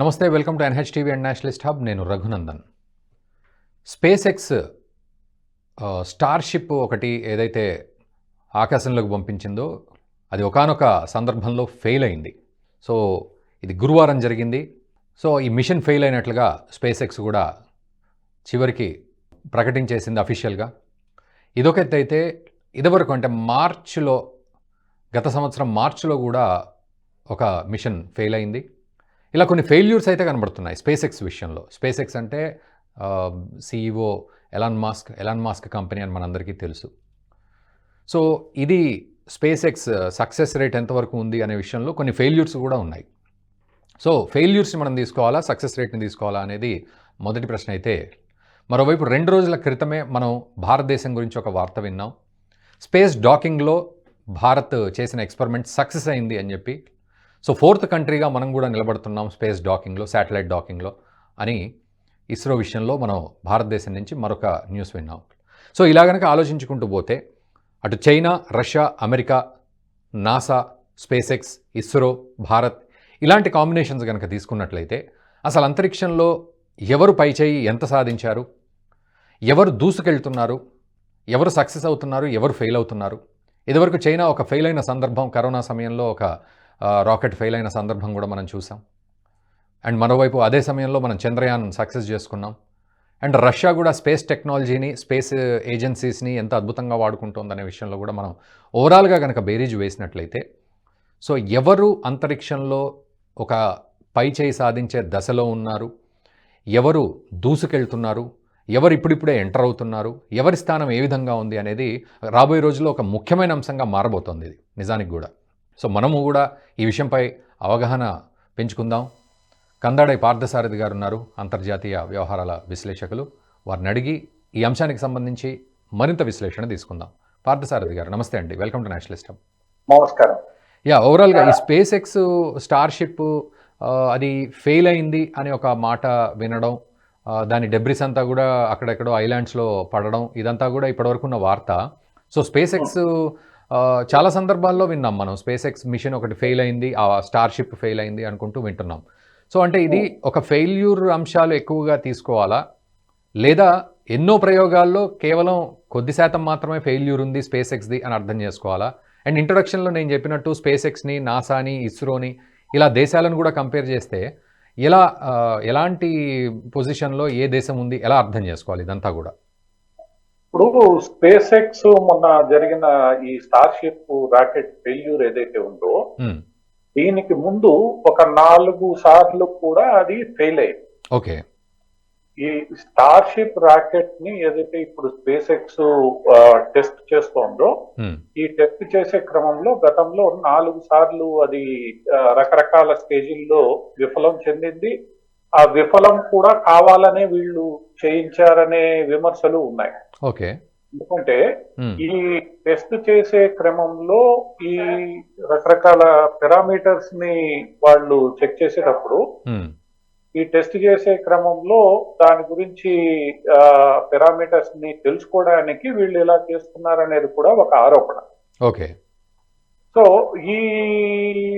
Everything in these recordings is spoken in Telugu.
నమస్తే welcome to NH TV and nationalist hub. నేను రఘునందన్. స్పేస్ ఎక్స్ స్టార్షిప్ ఒకటి ఏదైతే ఆకాశంలోకి పంపించిందో అది ఒకానొక సందర్భంలో ఫెయిల్ అయింది. సో ఇది గురువారం జరిగింది. సో ఈ మిషన్ ఫెయిల్ అయినట్లుగా స్పేస్ ఎక్స్ కూడా చివరికి ప్రకటించేసింది అఫీషియల్గా. ఇదొక ఎత్తు అయితే ఇదివరకు అంటే మార్చిలో గత సంవత్సరం మార్చిలో కూడా ఒక మిషన్ ఫెయిల్ అయింది. ఇలా కొన్ని ఫెయిల్యూర్స్ అయితే కనబడుతున్నాయి స్పేస్ ఎక్స్ విషయంలో స్పేస్ ఎక్స్ అంటే CEO Elon Musk Elon Musk company అని మనందరికీ తెలుసు. సో ఇది స్పేస్ ఎక్స్ సక్సెస్ రేట్ ఎంతవరకు ఉంది అనే విషయంలో కొన్ని ఫెయిల్యూర్స్ కూడా ఉన్నాయి. సో ఫెయిల్యూర్స్ని మనం తీసుకోవాలా సక్సెస్ రేట్ని తీసుకోవాలా అనేది మొదటి ప్రశ్న అయితే. మరోవైపు రెండు రోజుల క్రితమే మనం భారతదేశం గురించి ఒక వార్త విన్నాం. స్పేస్ డాకింగ్లో భారత్ చేసిన ఎక్స్పెరిమెంట్ సక్సెస్ అయింది అని చెప్పి సో ఫోర్త్ కంట్రీగా మనం కూడా నిలబడుతున్నాం స్పేస్ డాకింగ్లో శాటిలైట్ డాకింగ్లో అని ఇస్రో విషయంలో మనం భారతదేశం నుంచి మరొక న్యూస్ విన్నాం. సో ఇలా కనుక ఆలోచించుకుంటూ పోతే అటు China Russia America NASA SpaceX ISRO Bharat ఇలాంటి కాంబినేషన్స్ కనుక తీసుకున్నట్లయితే అసలు అంతరిక్షంలో ఎవరు పైచేయి ఎంత సాధించారు? ఎవరు దూసుకెళ్తున్నారు? ఎవరు సక్సెస్ అవుతున్నారు? ఎవరు ఫెయిల్ అవుతున్నారు? ఇదివరకు చైనా ఒక ఫెయిల్ అయిన సందర్భం కరోనా సమయంలో ఒక రాకెట్ ఫెయిల్ అయిన సందర్భం కూడా మనం చూసాం. అండ్ మరోవైపు అదే సమయంలో మనం చంద్రయాన్ సక్సెస్ చేసుకున్నాం. అండ్ రష్యా కూడా స్పేస్ టెక్నాలజీని స్పేస్ ఏజెన్సీస్ని ఎంత అద్భుతంగా వాడుకుంటుందనే విషయంలో కూడా మనం ఓవరాల్గా కనుక బేరీజ్ వేసినట్లయితే సో ఎవరు అంతరిక్షంలో ఒక పై చేయి సాధించే దశలో ఉన్నారు? ఎవరు దూసుకెళ్తున్నారు? ఎవరు ఇప్పుడిప్పుడే ఎంటర్ అవుతున్నారు? ఎవరి స్థానం ఏ విధంగా ఉంది అనేది రాబోయే రోజుల్లో ఒక ముఖ్యమైన అంశంగా మారబోతోంది ఇది. నిజానికి కూడా. సో మనము కూడా ఈ విషయంపై అవగాహన పెంచుకుందాం. కందాడై పార్థసారథి గారు ఉన్నారు అంతర్జాతీయ వ్యవహారాల విశ్లేషకులు. వారిని అడిగి ఈ అంశానికి సంబంధించి మరింత విశ్లేషణ తీసుకుందాం. పార్థసారథి గారు నమస్తే అండి. వెల్కమ్ టు నేషనలిస్ట్ నమస్కారం. యా ఓవరాల్గా ఈ స్పేస్ ఎక్స్ స్టార్షిప్ అది ఫెయిల్ అయింది అనే ఒక మాట వినడం దాని డెబ్రిస్ అంతా కూడా అక్కడెక్కడో ఐలాండ్స్లో పడడం ఇదంతా కూడా ఇప్పటివరకు ఉన్న వార్త. సో స్పేస్ ఎక్స్ చాలా సందర్భాల్లో విన్నాం మనం. స్పేస్ ఎక్స్ మిషన్ ఒకటి ఫెయిల్ అయింది ఆ స్టార్షిప్ ఫెయిల్ అయింది అనుకుంటూ వింటున్నాం. సో అంటే ఇది ఒక ఫెయిల్యూర్ అంశాలు ఎక్కువగా తీసుకోవాలా? లేదా ఎన్నో ప్రయోగాల్లో కేవలం కొద్ది శాతం మాత్రమే ఫెయిల్యూర్ ఉంది స్పేస్ ఎక్స్ది అని అర్థం చేసుకోవాలా? అండ్ ఇంట్రడక్షన్లో నేను చెప్పినట్టు స్పేస్ ఎక్స్ని నాసాని ఇస్రోని ఇలా దేశాలను కూడా కంపేర్ చేస్తే ఎలా ఎలాంటి పొజిషన్లో ఏ దేశం ఉంది ఎలా అర్థం చేసుకోవాలి ఇదంతా కూడా? ఇప్పుడు స్పేస్ ఎక్స్ మొన్న జరిగిన ఈ స్టార్షిప్ రాకెట్ ఫెయిల్యూర్ ఏదైతే ఉందో. దీనికి ముందు ఒక నాలుగు సార్లు కూడా అది ఫెయిల్ అయింది ఓకే ఈ స్టార్షిప్ రాకెట్ని ఏదైతే ఇప్పుడు స్పేస్ ఎక్స్ టెస్ట్ చేస్తోందో. ఈ టెస్ట్ చేసే క్రమంలో గతంలో నాలుగు సార్లు అది రకరకాల స్టేజీల్లో విఫలం చెందింది ఆ విఫలం కూడా కావాలనే వీళ్ళు చేయించారనే విమర్శలు ఉన్నాయి ఓకే ఎందుకంటే. ఈ టెస్ట్ చేసే క్రమంలో ఈ రకరకాల పారామీటర్స్ని వాళ్ళు చెక్ చేసేటప్పుడు. ఈ టెస్ట్ చేసే క్రమంలో దాని గురించి పారామీటర్స్ని తెలుసుకోవడానికి వీళ్ళు ఇలా చేస్తున్నారనేది కూడా ఒక ఆరోపణ ఓకే సో ఈ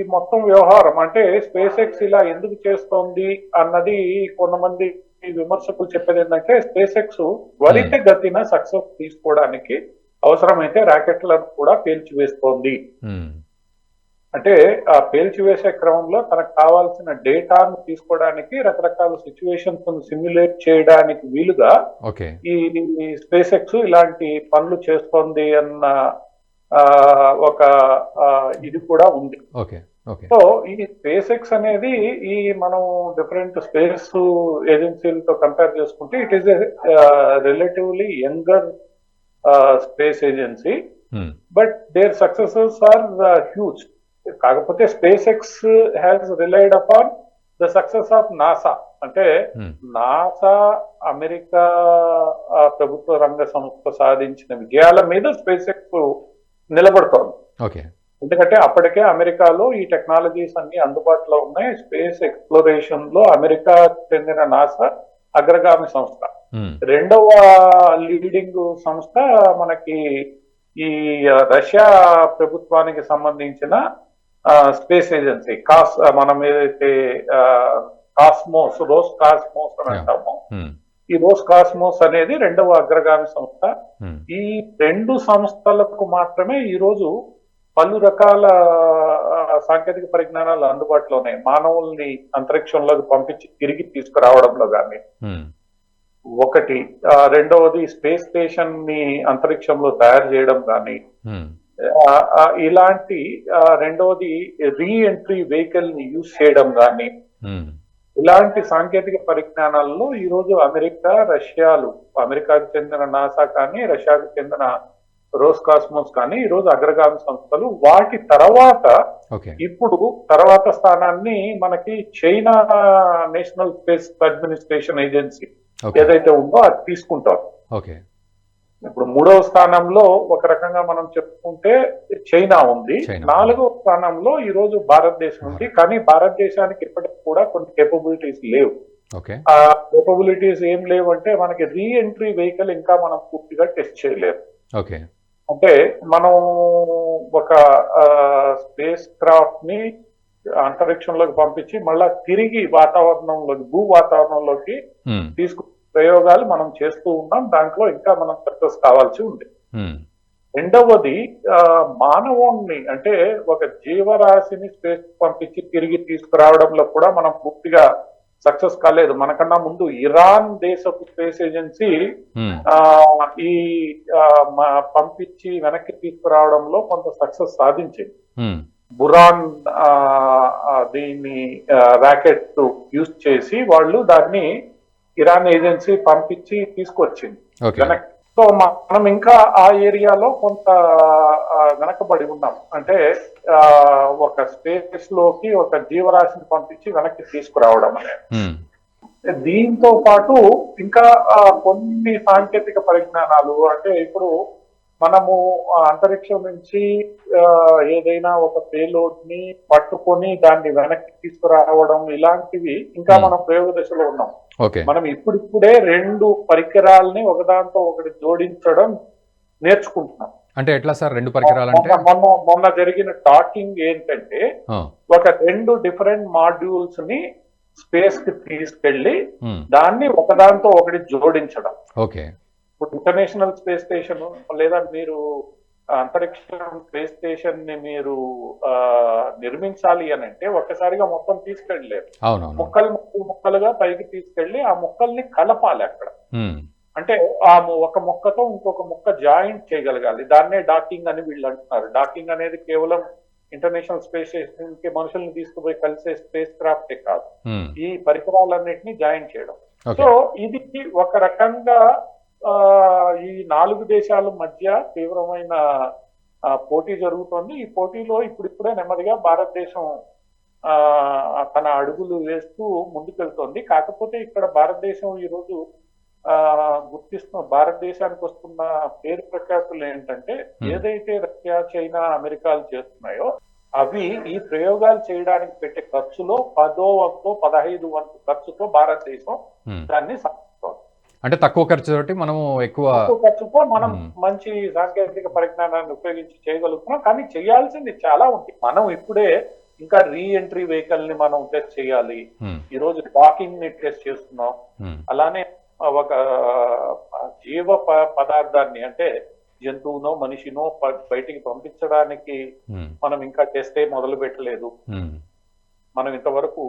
మొత్తం వ్యవహారం అంటే స్పేస్ ఎక్స్ ఇలా ఎందుకు చేస్తోంది అన్నది కొంతమంది విమర్శకులు చెప్పేది ఏంటంటే స్పేస్ ఎక్స్ త్వరిత గతిన సక్సెస్ తీసుకోవడానికి అవసరమైతే రాకెట్లను కూడా పేల్చివేస్తోంది. మ్మ్. అంటే ఆ పేల్చివేసే క్రమంలో తనకు కావాల్సిన డేటాను తీసుకోవడానికి రకరకాల సిచ్యువేషన్స్ సిమ్యులేట్ చేయడానికి వీలుగా ఈ స్పేస్ ఎక్స్ ఇలాంటి పనులు చేస్తోంది అన్న ఒక ఇది కూడా ఉంది. సో ఈ స్పేస్ ఎక్స్ అనేది ఈ మనం డిఫరెంట్ స్పేస్ ఏజెన్సీలతో కంపేర్ చేసుకుంటే it is relatively younger space agency. But there successes are huge కాకపోతే space X has relied upon the success of NASA అంటే. నాసా అమెరికా ఆ, ప్రభుత్వ రంగ సంస్థ సాధించిన విజయాల మీద స్పేస్ ఎక్స్ నిలబడుతోంది. ఓకే. ఎందుకంటే అప్పటికే అమెరికాలో ఈ టెక్నాలజీస్ అన్ని అందుబాటులో ఉన్నాయి. స్పేస్ ఎక్స్ప్లోరేషన్లో అమెరికా చెందిన నాసా అగ్రగామి సంస్థ. రెండవ లీడింగ్ సంస్థ మనకి ఈ రష్యా ప్రభుత్వానికి సంబంధించిన స్పేస్ ఏజెన్సీ కాస్ మనం ఏదైతే కాస్మోస్ రోస్ కాస్మోస్ అని. అంటాము ఈ రోస్ కాస్మోస్ అనేది రెండవ అగ్రగామి సంస్థ. ఈ రెండు సంస్థలకు మాత్రమే ఈ రోజు పలు రకాల సాంకేతిక పరిజ్ఞానాలు అందుబాటులో ఉన్నాయి మానవుల్ని అంతరిక్షంలోకి పంపించి తిరిగి తీసుకురావడంలో కానీ ఒకటి. రెండవది స్పేస్ స్టేషన్ని అంతరిక్షంలో తయారు చేయడం కానీ ఇలాంటి రెండవది రీ ఎంట్రీ వెహికల్ని యూజ్ చేయడం కానీ ఇలాంటి సాంకేతిక పరిజ్ఞానాల్లో ఈ రోజు అమెరికా రష్యాలు అమెరికాకు చెందిన నాసా కానీ రష్యాకు చెందిన రోస్ కాస్మోస్ కానీ ఈ రోజు అగ్రగామి సంస్థలు వాటి తర్వాత ఇప్పుడు తర్వాత స్థానాన్ని మనకి China national space administration agency ఏదైతే ఉందో అది తీసుకుంటారు. ఇప్పుడు మూడవ స్థానంలో ఒక రకంగా మనం చెప్పుకుంటే చైనా ఉంది. నాలుగవ స్థానంలో ఈ రోజు భారతదేశం ఉంది. కానీ భారతదేశానికి ఇప్పటికి కూడా కొన్ని కేపబిలిటీస్ లేవు. ఓకే. ఆ కేపబిలిటీస్ ఏం లేవు అంటే మనకి రీ ఎంట్రీ వెహికల్ ఇంకా మనం పూర్తిగా టెస్ట్ చేయలేదు ఓకే. అంటే మనం ఒక స్పేస్ క్రాఫ్ట్ని అంతరిక్షంలోకి పంపించి మళ్ళా తిరిగి వాతావరణంలోకి భూ వాతావరణంలోకి తీసుకు ప్రయోగాలు మనం చేస్తూ ఉన్నాం. దాంట్లో ఇంకా మనం సక్సెస్ కావాల్సి ఉంది. రెండవది మానవుణ్ణి అంటే ఒక జీవరాశిని స్పేస్ పంపించి తిరిగి తీసుకురావడంలో కూడా మనం పూర్తిగా సక్సెస్ కాలేదు. మనకన్నా ముందు ఇరాన్ దేశపు స్పేస్ ఏజెన్సీ ఈ పంపించి వెనక్కి తీసుకురావడంలో కొంత సక్సెస్ సాధించింది. బురాన్ దీన్ని ర్యాకెట్ యూజ్ చేసి వాళ్ళు దాన్ని ఇరాన్ ఏజెన్సీ పంపించి తీసుకొచ్చింది. వెనక్కి సో మనం ఇంకా ఆ ఏరియాలో కొంత వెనకబడి ఉన్నాం. అంటే ఒక స్పేస్లోకి ఒక జీవరాశిని పంపించి వెనక్కి తీసుకురావడం అనేది. ఉమ్, దీంతో పాటు ఇంకా కొన్ని సాంకేతిక పరిజ్ఞానాలు అంటే ఇప్పుడు మనము అంతరిక్షం నుంచి ఏదైనా ఒక పేలోడ్ని పట్టుకొని దాన్ని వెనక్కి తీసుకురావడం ఇలాంటివి ఇంకా. మనం ప్రయోగ దశలో ఉన్నాం. మనం ఇప్పుడిప్పుడే రెండు పరికరాల్ని ఒకదాంతో ఒకటి జోడించడం నేర్చుకుంటున్నాం. అంటే ఎట్లా సార్ రెండు పరికరాలు అంటే మొన్న- మొన్న జరిగిన టాకింగ్ ఏంటంటే ఒక రెండు డిఫరెంట్ మాడ్యూల్స్ని స్పేస్కి తీసుకెళ్ళి దాన్ని ఒకదాంతో ఒకటి జోడించడం. ఓకే. ఇప్పుడు ఇంటర్నేషనల్ స్పేస్ స్టేషన్ లేదా మీరు అంతరిక్షం స్పేస్ స్టేషన్ని మీరు నిర్మించాలి అని అంటే ఒక్కసారిగా మొత్తం తీసుకెళ్ళలేరు. అవునవును. ముక్కలు ముక్కలు ముక్కలుగా పైకి తీసుకెళ్ళి ఆ ముక్కల్ని కలపాలి అక్కడ. అంటే ఆ ఒక ముక్కతో ఇంకొక ముక్క జాయింట్ చేయగలగాలి. దాన్నే డాకింగ్ అని వీళ్ళు అంటున్నారు. డాకింగ్ అనేది కేవలం ఇంటర్నేషనల్ స్పేస్ స్టేషన్కి మనుషుల్ని తీసుకుపోయి కలిసే స్పేస్ క్రాఫ్టే కాదు. ఈ పరికరాలన్నింటినీ జాయిన్ చేయడం. సో ఇది ఒక రకంగా ఈ నాలుగు దేశాల మధ్య తీవ్రమైన పోటీ జరుగుతోంది ఈ పోటీలో ఇప్పుడిప్పుడే నెమ్మదిగా భారతదేశం ఆ, తన అడుగులు వేస్తూ ముందుకెళ్తోంది కాకపోతే ఇక్కడ భారతదేశం ఈరోజు ఆ, గుర్తిస్తున్న భారతదేశానికి వస్తున్న పేరు ప్రఖ్యాతులు ఏంటంటే. ఏదైతే రష్యా చైనా అమెరికాలు చేస్తున్నాయో అవి ఈ ప్రయోగాలు చేయడానికి పెట్టే ఖర్చులో పదో వంతు పదహైదు వంతు ఖర్చుతో భారతదేశం. దాన్ని అంటే తక్కువ ఖర్చుతోటి మనము ఎక్కువ తక్కువ ఖర్చుతో మనం. మంచి సాంకేతిక పరిజ్ఞానాన్ని ఉపయోగించి చేయగలుగుతున్నాం. కానీ చేయాల్సింది చాలా ఉంది. మనం ఇప్పుడే ఇంకా రీ ఎంట్రీ వెహికల్ని మనం టెస్ట్ చేయాలి. ఈ రోజు డాకింగ్ని టెస్ట్ చేస్తున్నాం. అలానే ఒక జీవ పదార్థాన్ని అంటే జంతువునో మనిషినో బయటికి పంపించడానికి మనం ఇంకా టెస్టే మొదలు పెట్టలేదు మనం ఇంతవరకు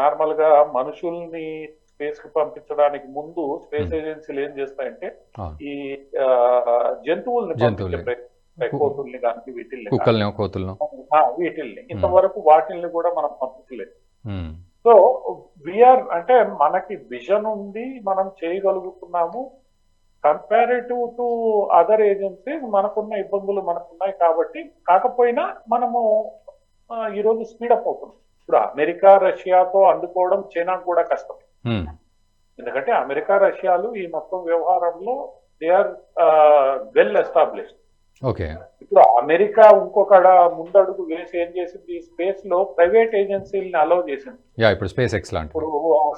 నార్మల్గా మనుషుల్ని స్పేస్కి పంపించడానికి ముందు స్పేస్ Hmm. ఏజెన్సీలు ఏం చేస్తాయంటే. ఈ జంతువుల్ని. పంపించే కోతుల్ని కానీ వీటిల్ని వీటిల్ని. ఇంతవరకు వాటిల్ని కూడా మనం పంపించలేదు. ఉమ్, సో విఆర్ అంటే మనకి విజన్ ఉంది మనం చేయగలుగుతున్నాము. కంపారిటివ్ టు అదర్ ఏజెన్సీస్ మనకున్న ఇబ్బందులు మనకున్నాయి కాబట్టి కాకపోయినా మనము ఈరోజు స్పీడప్ అవుతుంది ఇప్పుడు అమెరికా రష్యాతో అందుకోవడం చైనాకు కూడా కష్టం. ఎందుకంటే అమెరికా రష్యాలు ఈ మొత్తం వ్యవహారంలో they are well established okay ఇప్పుడు అమెరికా ఇంకొక ముందడుగు వేసి ఏం చేసింది? స్పేస్లో ప్రైవేట్ ఏజెన్సీలని అలౌ చేసింది. యా ఇప్పుడు స్పేస్ ఎక్స్ లాంటివి ఇప్పుడు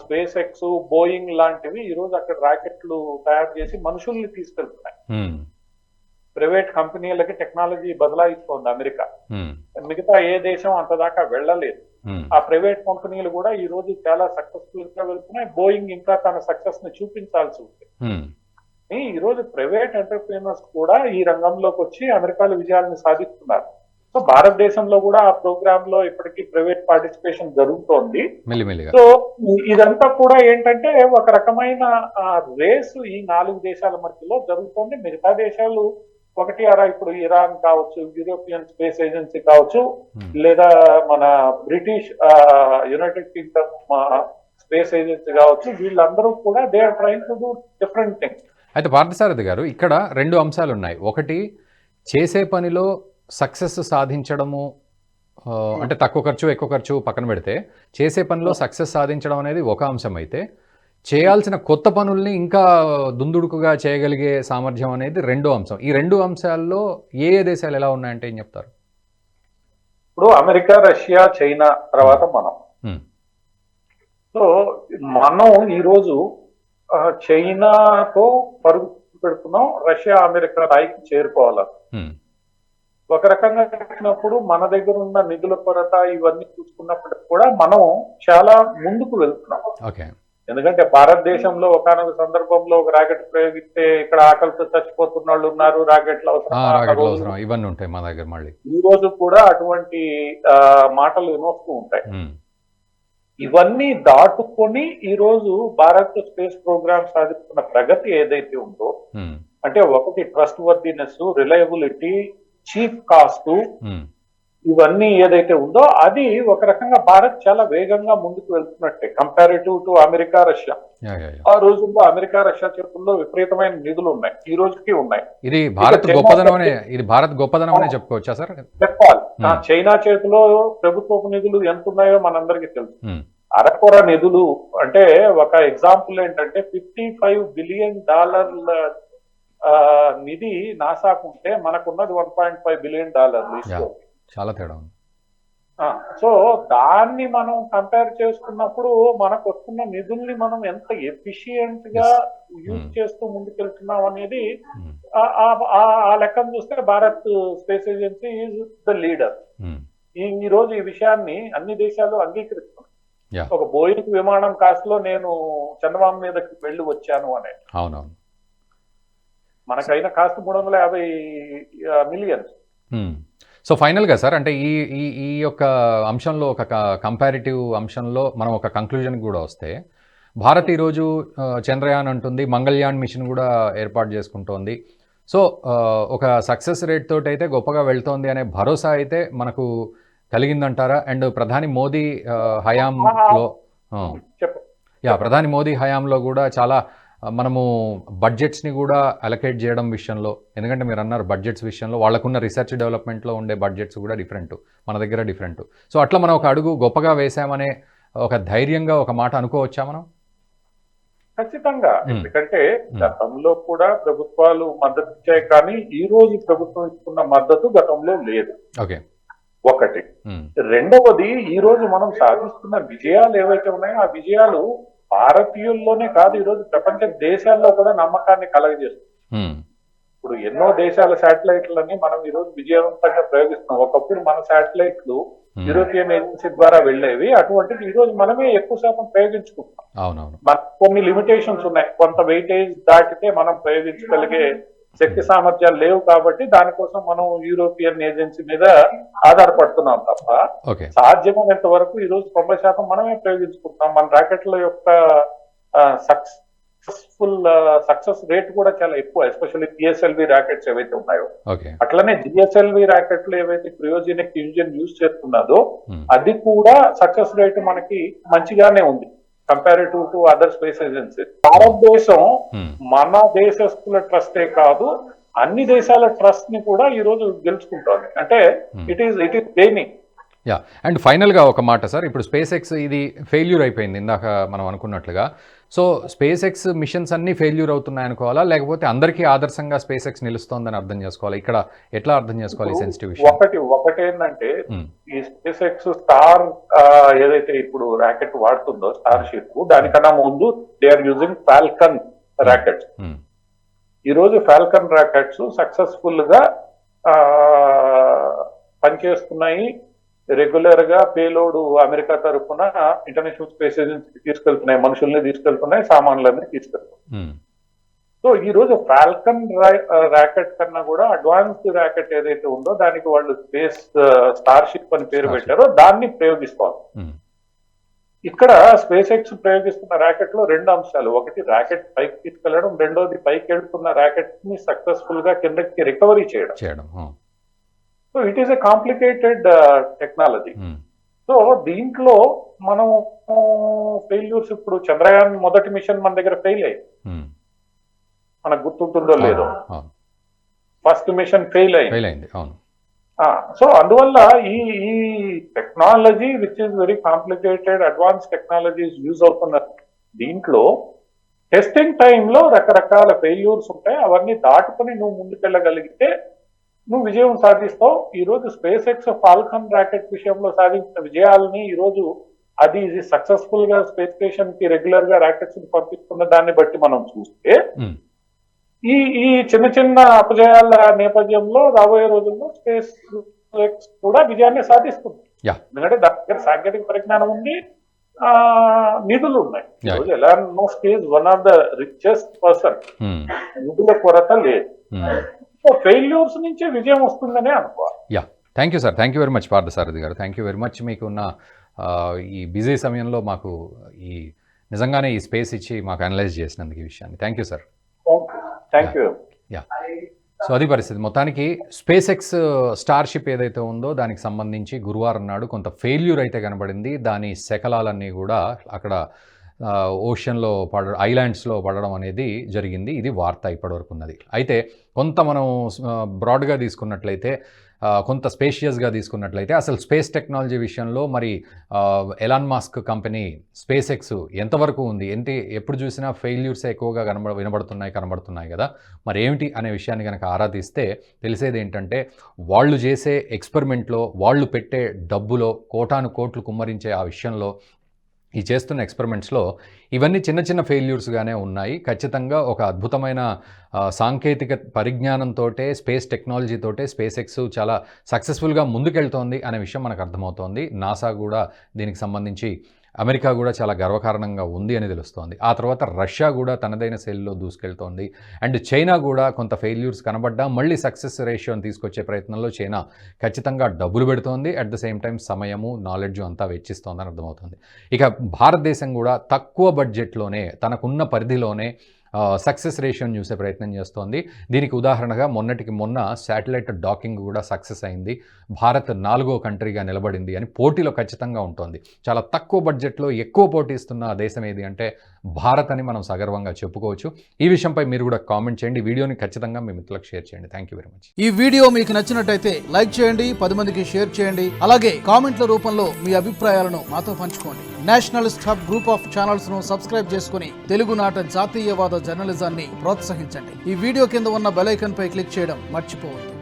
స్పేస్ ఎక్స్ బోయింగ్ లాంటివి ఈ రోజు అక్కడ రాకెట్లు తయారు చేసి మనుషుల్ని తీసుకెళ్తున్నాయి. ప్రైవేట్ కంపెనీలకి టెక్నాలజీ బదలాయిస్తోంది అమెరికా. ఉమ్, మిగతా ఏ దేశం అంత దాకా వెళ్ళలేదు. ఆ ప్రైవేట్ కంపెనీలు కూడా ఈ రోజు చాలా సక్సెస్ఫుల్గా వెళ్తున్నాయి. బోయింగ్ ఇంకా తన సక్సెస్ని చూపించాల్సి ఉంది. ఉమ్, ఈ రోజు ప్రైవేట్ ఎంటర్ప్రీనర్స్ కూడా ఈ రంగంలోకి వచ్చి అమెరికాలో విజయాలను సాధిస్తున్నారు. సో భారతదేశంలో కూడా ఆ ప్రోగ్రామ్లో ఇప్పటికీ ప్రైవేట్ పార్టిసిపేషన్ జరుగుతోంది. సో ఇదంతా కూడా ఏంటంటే ఒక రకమైన రేసు ఈ నాలుగు దేశాల మధ్యలో జరుగుతోంది. మిగతా దేశాలు ఒకటి అరా ఇప్పుడు ఇరాన్ కావచ్చు యూరోపియన్ స్పేస్ ఏజెన్సీ కావచ్చు ఉమ్, లేదా మన British United Kingdom space agency కావచ్చు వీళ్ళందరూ కూడా they are trying to do different thing. అయితే పార్థసారథి గారు ఇక్కడ రెండు అంశాలు ఉన్నాయి ఒకటి చేసే పనిలో సక్సెస్ సాధించడము ఆ, అంటే తక్కువ ఖర్చు ఎక్కువ ఖర్చు పక్కన పెడితే చేసే పనిలో సక్సెస్ సాధించడం అనేది ఒక అంశం అయితే చేయాల్సిన కొత్త పనుల్ని ఇంకా దుందుడుకుగా చేయగలిగే సామర్థ్యం అనేది రెండో అంశం. ఈ రెండు అంశాల్లో ఏ ఏ దేశాలు ఎలా ఉన్నాయంటే ఏం చెప్తారు? ఇప్పుడు అమెరికా రష్యా చైనా తర్వాత మనం. సో మనం ఈరోజు చైనాతో పరుగు పెడుతున్నాం రష్యా అమెరికా స్థాయికి చేరుకోవాలి? ఉమ్, ఒక రకంగా చూసినప్పుడు మన దగ్గర ఉన్న నిధుల కొరత ఇవన్నీ చూసుకున్నప్పటికి కూడా మనం చాలా ముందుకు వెళ్తున్నాం. ఓకే. ఎందుకంటే భారతదేశంలో ఒకనొక సందర్భంలో ఒక రాకెట్ ప్రయోగిస్తే ఇక్కడ ఆకలితో చచ్చిపోతున్న వాళ్ళు ఉన్నారు రాకెట్లు అవసరం. ఇవన్నీ ఉంటాయి మా దగ్గర మళ్ళీ. ఈ రోజు కూడా అటువంటి మాటలు వినొస్తూ ఉంటాయి. ఇవన్నీ దాటుకొని ఈ రోజు భారత్ స్పేస్ ప్రోగ్రామ్ సాధిస్తున్న ప్రగతి ఏదైతే ఉందో అంటే ఒకటి trustworthiness reliability cheap cost ఇవన్నీ ఏదైతే ఉందో అది ఒక రకంగా భారత్ చాలా వేగంగా ముందుకు వెళ్తున్నట్టే కంపారిటివ్ టు అమెరికా రష్యా. ఆ రోజుల్లో అమెరికా రష్యా చేతుల్లో విపరీతమైన నిధులు ఉన్నాయి. ఈ రోజుకి ఉన్నాయి. ఇది భారత్ గొప్పదనం ఇది భారత్ గొప్పదనం అనే చెప్పుకోవచ్చా సార్? చెప్పాలి. Hmm. చైనా చేతిలో ప్రభుత్వపు నిధులు ఎంత ఉన్నాయో మనందరికీ తెలుసు. ఉమ్, అరకొర నిధులు అంటే ఒక ఎగ్జాంపుల్ ఏంటంటే ఫిఫ్టీ ఫైవ్ బిలియన్ డాలర్ల నిధి నాసాకుంటే మనకున్నది వన్ పాయింట్ ఫైవ్ బిలియన్ డాలర్లు చాలా తేడా ఉంది. సో దాన్ని మనం కంపేర్ చేసుకున్నప్పుడు మనకు వస్తున్న నిధుల్ని మనం ఎంత ఎఫిషియెంట్గా యూజ్ Hmm. చేస్తూ ముందుకెళ్తున్నాం అనేది ఉమ్, ఆ- లెక్కను చూస్తే Bharat space agency is the leader. Um, ఈ రోజు ఈ విషయాన్ని అన్ని దేశాలు అంగీకరిస్తున్నాయి. ఒక బోయింగ్ విమానం కాస్ట్లో నేను చందమామ మీదకి వెళ్ళి వచ్చాను అనే. అవునవును. మనకైన కాస్ట్ మూడు వందల యాభై మిలియన్స్. సో ఫైనల్గా సార్ అంటే ఈ ఈ ఈ యొక్క అంశంలో ఒక కంపారిటివ్ అంశంలో మనం ఒక కంక్లూజన్కి కూడా వస్తే భారత్ ఈరోజు చంద్రయాన్ అంటుంది మంగళయాన్ మిషన్ కూడా ఏర్పాటు చేసుకుంటోంది. సో ఒక సక్సెస్ రేట్ తోటి అయితే గొప్పగా వెళ్తోంది అనే భరోసా అయితే మనకు కలిగిందంటారా? అండ్ ప్రధాని మోదీ హయాంలో యా ప్రధాని మోదీ హయాంలో కూడా చాలా మనము బడ్జెట్స్ని కూడా అలకేట్ చేయడం విషయంలో ఎందుకంటే మీరు అన్నారు బడ్జెట్స్ విషయంలో వాళ్ళకున్న రీసెర్చ్ డెవలప్మెంట్లో ఉండే బడ్జెట్స్ కూడా డిఫరెంట్ మన దగ్గర డిఫరెంట్ సో అట్లా మనం ఒక అడుగు గొప్పగా వేసామనే ఒక ధైర్యంగా ఒక మాట అనుకోవచ్చా మనం? ఖచ్చితంగా. ఎందుకంటే గతంలో కూడా ప్రభుత్వాలు మద్దతు ఇచ్చాయి కానీ ఈ రోజు ప్రభుత్వం ఇస్తున్న మద్దతు గతంలో లేదు. ఓకే. ఒకటి. రెండవది ఈ రోజు మనం సాధిస్తున్న విజయాలు ఏవైతే ఉన్నాయో ఆ విజయాలు భారతీయుల్లోనే కాదు ఈ రోజు ప్రపంచ దేశాల్లో కూడా నమ్మకాన్ని కలగజేస్తుంది. ఇప్పుడు ఎన్నో దేశాల శాటిలైట్లని మనం ఈ రోజు విజయవంతంగా ప్రయోగిస్తున్నాం. ఒకప్పుడు మన శాటిలైట్లు. యూరోపియన్ ఏజెన్సీ ద్వారా వెళ్ళేవి అటువంటిది ఈ రోజు మనమే ఎక్కువ శాతం ప్రయోగించుకుంటున్నాం. అవునవును. మనకు కొన్ని లిమిటేషన్స్ ఉన్నాయి. కొంత వెయిటేజ్ దాటితే మనం ప్రయోగించగలిగే శక్తి సామర్థ్యాలు లేవు కాబట్టి దానికోసం మనం యూరోపియన్ ఏజెన్సీ మీద ఆధారపడుతున్నాం తప్ప సాధ్యమైనంత వరకు ఈ రోజు తొంభై శాతం మనమే ప్రయోగించుకుంటున్నాం. మన రాకెట్ల యొక్క సక్సెస్ఫుల్ సక్సెస్ రేట్ కూడా చాలా ఎక్కువ ఎస్పెషల్లీ పిఎస్ఎల్వి రాకెట్స్ ఏవైతే ఉన్నాయో. అట్లనే జిఎస్ఎల్వి రాకెట్లు ఏవైతే క్రియోజెనిక్ ఇంజిన్ యూజ్ చేస్తున్నదో. అది కూడా సక్సెస్ రేట్ మనకి మంచిగానే ఉంది. Comparative to other space agency భారతదేశం మ్మ్. మన దేశస్తుల ట్రస్టే కాదు అన్ని దేశాల ట్రస్ట్ని కూడా ఈ రోజు గెలుచుకుంటోంది. అంటే Hmm. It is it is gaining yeah and ఫైనల్గా ఒక మాట సార్ ఇప్పుడు స్పేస్ ఎక్స్ ఇది ఫెయిల్యూర్ అయిపోయింది ఇందాక మనం అనుకున్నట్లుగా. సో స్పేస్ ఎక్స్ మిషన్స్ అన్నీ ఫెయిల్యూర్ అవుతున్నాయి అనుకోవాలా? లేకపోతే అందరికీ ఆదర్శంగా స్పేస్ ఎక్స్ నిలుస్తోందని అర్థం చేసుకోవాలి? ఇక్కడ ఎట్లా అర్థం చేసుకోవాలి సెన్సిటివ్ విషయం? ఒకటి ఒకటేంటంటే మ్మ్. ఈ స్పేస్ ఎక్స్ స్టార్ ఏదైతే ఇప్పుడు రాకెట్ వాడుతుందో స్టార్ షిప్ దానికన్నా ముందు they are using Falcon rockets hmm. ఈ రోజు ఫాల్కన్ రాకెట్స్ సక్సెస్ఫుల్గా ఆ, పనిచేస్తున్నాయి. రెగ్యులర్గా పేలోడ్ అమెరికా తరఫున ఇంటర్నేషనల్ స్పేస్ ఏజెన్సీ తీసుకెళ్తున్నాయి. మనుషుల్ని తీసుకెళ్తున్నాయి సామాన్లన్నీ తీసుకెళ్తున్నాయి. ఉమ్, సో ఈ రోజు ఫాల్కన్ ర్యాకెట్ కన్నా కూడా అడ్వాన్స్డ్ ర్యాకెట్ ఏదైతే ఉందో దానికి వాళ్ళు స్పేస్ స్టార్ షిప్ అని పేరు. పెట్టారో దాన్ని ప్రయోగిస్తారు. ఉమ్, ఇక్కడ స్పేస్ ఎక్స్ ప్రయోగిస్తున్న ర్యాకెట్లో రెండు అంశాలు. ఒకటి ర్యాకెట్ పైకి తీసుకెళ్ళడం రెండోది పైకి వెళ్తున్న ర్యాకెట్ని సక్సెస్ఫుల్గా కిందకి రికవరీ చేయడం. చేయడం. ఆ, so it is a complicated technology so దీంట్లో మనం ఫెయిల్యూర్స్ ఇప్పుడు చంద్రయాన్ మొదటి మిషన్ మన దగ్గర ఫెయిల్ అయ్యింది. ఉమ్, మనకు గుర్తుంటుందో లేదో. ఫస్ట్ మిషన్ ఫెయిల్ అయింది. సో అందువల్ల ఈ ఈ technology which is very complicated advance technologies use అవుతున్న దీంట్లో టెస్టింగ్ టైంలో రకరకాల ఫెయిల్యూర్స్ ఉంటాయి. అవన్నీ దాటుకొని నువ్వు ముందుకెళ్ళగలిగితే నువ్వు విజయం సాధిస్తావు. ఈ రోజు స్పేస్ ఎక్స్ ఫాల్కన్ ర్యాకెట్ విషయంలో సాధించిన విజయాలని ఈ రోజు అది సక్సెస్ఫుల్గా స్పేస్ స్టేషన్కి రెగ్యులర్గా ర్యాకెట్స్ పంపిస్తున్న దాన్ని బట్టి మనం చూస్తే ఈ ఈ చిన్న చిన్న అపజయాల నేపథ్యంలో రాబోయే రోజుల్లో స్పేస్ ఎక్స్ కూడా విజయాన్ని సాధిస్తుంది. ఎందుకంటే దాని దగ్గర సాంకేతిక పరిజ్ఞానం ఉంది ఆ నిధులు ఉన్నాయి. ఈరోజు ఎలా most one of the richest person నిధుల కొరత లేదు. సో ఫెయిల్యూర్స్ నుంచే విజయం వస్తుందనే అనుకోవాలి. Yeah thank you sir. Thank you very much Parthasarathy గారు. థ్యాంక్ యూ వెరీ మచ్ మీకు ఉన్న ఆ, ఈ బిజీ సమయంలో మాకు ఈ నిజంగానే ఈ స్పేస్ ఇచ్చి మాకు అనలైజ్ చేసినందుకు ఈ విషయాన్ని. Thank you sir. Thank you. Yeah so అది పరిస్థితి. మొత్తానికి స్పేస్ ఎక్స్ స్టార్షిప్ ఏదైతే ఉందో దానికి సంబంధించి గురువారం నాడు కొంత ఫెయిల్యూర్ అయితే కనబడింది. దాని శకలాలన్నీ కూడా అక్కడ ఓషన్లో పడ ఐలాండ్స్లో పడడం అనేది జరిగింది. ఇది వార్త ఇప్పటివరకు ఉన్నది అయితే కొంత మనం బ్రాడ్గా తీసుకున్నట్లయితే కొంత స్పేషియస్గా తీసుకున్నట్లయితే అసలు స్పేస్ టెక్నాలజీ విషయంలో మరి Elon Musk company SpaceX ఎంతవరకు ఉంది? ఏంటి ఎప్పుడు చూసినా ఫెయిల్యూర్స్ ఎక్కువగా కనబడ వినబడుతున్నాయి కనబడుతున్నాయి కదా? మరి ఏమిటి అనే విషయాన్ని కనుక ఆరాధిస్తే తెలిసేది ఏంటంటే వాళ్ళు చేసే ఎక్స్పెరిమెంట్లో వాళ్ళు పెట్టే డబ్బులో కోటాను కోట్లు కుమ్మరించే ఆ విషయంలో ఈ చేస్తున్న ఎక్స్పెరిమెంట్స్లో ఇవన్నీ చిన్న చిన్న ఫెయిల్యూర్స్గానే ఉన్నాయి. ఖచ్చితంగా ఒక అద్భుతమైన సాంకేతిక పరిజ్ఞానంతో స్పేస్ టెక్నాలజీతోటే స్పేస్ ఎక్స్ చాలా సక్సెస్ఫుల్గా ముందుకెళ్తోంది అనే విషయం మనకు అర్థమవుతోంది. నాసా కూడా దీనికి సంబంధించి అమెరికా కూడా చాలా గర్వకారణంగా ఉంది అని తెలుస్తోంది. ఆ తర్వాత రష్యా కూడా తనదైన శైలిలో దూసుకెళ్తోంది. అండ్ చైనా కూడా కొంత ఫెయిల్యూర్స్ కనబడ్డా మళ్ళీ సక్సెస్ రేషియోని తీసుకొచ్చే ప్రయత్నంలో చైనా ఖచ్చితంగా డబ్బులు పెడుతోంది. అట్ ద సేమ్ టైం సమయము నాలెడ్జ్ అంతా వెచ్చిస్తోందని అర్థమవుతుంది. ఇక భారతదేశం కూడా తక్కువ బడ్జెట్లోనే తనకున్న పరిధిలోనే సక్సెస్ రేషియోని చూసే ప్రయత్నం చేస్తోంది. దీనికి ఉదాహరణగా మొన్నటికి మొన్న శాటిలైట్ డాకింగ్ కూడా సక్సెస్ అయింది. భారత్ నాలుగో కంట్రీగా నిలబడింది అని పోటీలో ఖచ్చితంగా ఉంటుంది. చాలా తక్కువ బడ్జెట్లో ఎక్కువ పోటీ ఇస్తున్న దేశం ఏది అంటే భారత్ అని మనం సగర్వంగా చెప్పుకోవచ్చు. ఈ విషయంపై మీరు కూడా కామెంట్ చేయండి. వీడియోని ఖచ్చితంగా మీ మిత్రులకు షేర్ చేయండి. థ్యాంక్ యూ వెరీ మచ్ ఈ వీడియో మీకు నచ్చినట్టయితే లైక్ చేయండి పది మందికి షేర్ చేయండి. అలాగే కామెంట్ల రూపంలో మీ అభిప్రాయాలను మాతో పంచుకోండి. నేషనలిస్ట్ హబ్ గ్రూప్ ఆఫ్ ఛానల్స్ను సబ్స్క్రైబ్ చేసుకుని తెలుగునాట జాతీయవాద జర్నలిజాన్ని ప్రోత్సహించండి. ఈ వీడియో కింద ఉన్న బెలైకన్ పై క్లిక్ చేయడం మర్చిపోవద్దు.